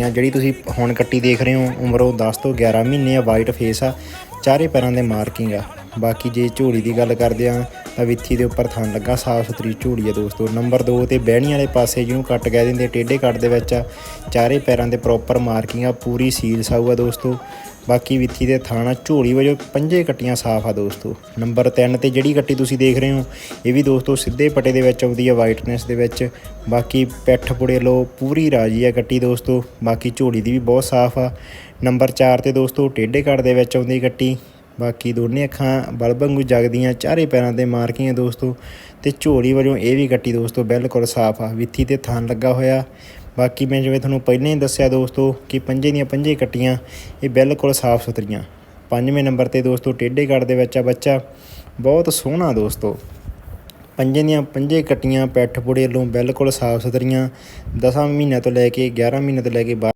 ਆਂ, ਜਿਹੜੀ ਤੁਸੀਂ ਹੁਣ ਕੱਟੀ ਦੇਖ ਰਹੇ ਹੋ, ਉਮਰ ਉਹ 10 ਤੋਂ 11 ਮਹੀਨੇ ਆ ਵਾਈਟ ਫੇਸ ਆ, ਚਾਰੇ ਪੈਰਾਂ ਦੇ ਮਾਰਕਿੰਗ ਆ। ਬਾਕੀ ਜੇ ਝੋਲੀ ਦੀ ਗੱਲ ਕਰਦੇ ਆ ਤਾਂ ਵਿੱਥੀ ਦੇ ਉੱਪਰ ਥਣ ਲੱਗਾ, ਸਾਫ਼ ਸੁਥਰੀ ਝੋਲੀ ਆ ਦੋਸਤੋ। ਨੰਬਰ 2 ਤੇ ਬਹਿਣੀ ਵਾਲੇ ਪਾਸੇ ਜਿਹਨੂੰ ਕੱਟ ਕਹਿ ਦਿੰਦੇ, ਟੇਢੇ ਕੱਟ ਦੇ ਵਿੱਚ ਆ ਚਾਰੇ ਪੈਰਾਂ 'ਤੇ ਪ੍ਰੋਪਰ ਮਾਰਕਿੰਗ ਆ, ਪੂਰੀ ਸੀਲ ਸਾਊ ਆ ਦੋਸਤੋ। ਬਾਕੀ ਵਿੱਥੀ ਦੇ ਥਾਣਾ ਝੋਲੀ ਵਜੋਂ ਪੰਜੇ ਕੱਟੀਆਂ ਸਾਫ਼ ਆ ਦੋਸਤੋ। ਨੰਬਰ 3 ਤੇ ਜਿਹੜੀ ਕੱਟੀ ਤੁਸੀਂ ਦੇਖ ਰਹੇ ਹੋ, ਇਹ ਵੀ ਦੋਸਤੋ ਸਿੱਧੇ ਪਟੇ ਦੇ ਵਿੱਚ ਆਉਂਦੀ ਆ ਵਾਈਟਨੈਸ ਦੇ ਵਿੱਚ। ਬਾਕੀ ਪਿੱਠ ਪੁੜੇ ਲੋ ਪੂਰੀ ਰਾਜੀ ਆ ਕੱਟੀ ਦੋਸਤੋ। ਬਾਕੀ ਝੋਲੀ ਦੀ ਵੀ ਬਹੁਤ ਸਾਫ਼ ਆ। ਨੰਬਰ 4 ਤੇ ਦੋਸਤੋ, ਟੇਢੇ ਕੱਟ ਦੇ ਵਿੱਚ ਆਉਂਦੀ ਕੱਟੀ। ਬਾਕੀ ਦੋਨੇ ਅੱਖਾਂ ਬਲਬੰਗੂ ਜਗਦੀਆਂ, ਚਾਰੇ ਪੈਰਾਂ ਤੇ ਮਾਰਕੀਆਂ ਦੋਸਤੋ। ਤੇ ਝੋਲੀ ਵਜੋਂ ਇਹ ਵੀ ਕੱਟੀ ਦੋਸਤੋ ਬਿਲਕੁਲ ਸਾਫ਼ ਆ, ਵਿੱਥੀ ਤੇ ਥਣ ਲੱਗਾ ਹੋਇਆ। ਬਾਕੀ ਮੈਂ ਜਿਵੇਂ ਤੁਹਾਨੂੰ ਪਹਿਲਾਂ ਹੀ ਦੱਸਿਆ ਦੋਸਤੋ ਕਿ ਪੰਜੇ ਦੀਆਂ ਪੰਜੇ ਕੱਟੀਆਂ, ਇਹ ਬਿਲਕੁਲ ਸਾਫ਼ ਸੁਥਰੀਆਂ। ਪੰਜਵੇਂ ਨੰਬਰ ਤੇ ਦੋਸਤੋ ਟੇਢੇ ਕੱਟ ਦੇ ਵਿੱਚ ਆ ਬੱਚਾ, ਬਹੁਤ ਸੋਹਣਾ ਦੋਸਤੋ। ਪੰਜੇ ਦੀਆਂ ਪੰਜੇ ਕੱਟੀਆਂ, ਪੈਠ ਪੁੜੇ ਵੱਲੋਂ ਬਿਲਕੁਲ ਸਾਫ਼ ਸੁਥਰੀਆਂ। 10 ਮਹੀਨਿਆਂ ਤੋਂ ਲੈ ਕੇ 11 ਮਹੀਨਿਆਂ ਤੋਂ ਲੈ ਕੇ 12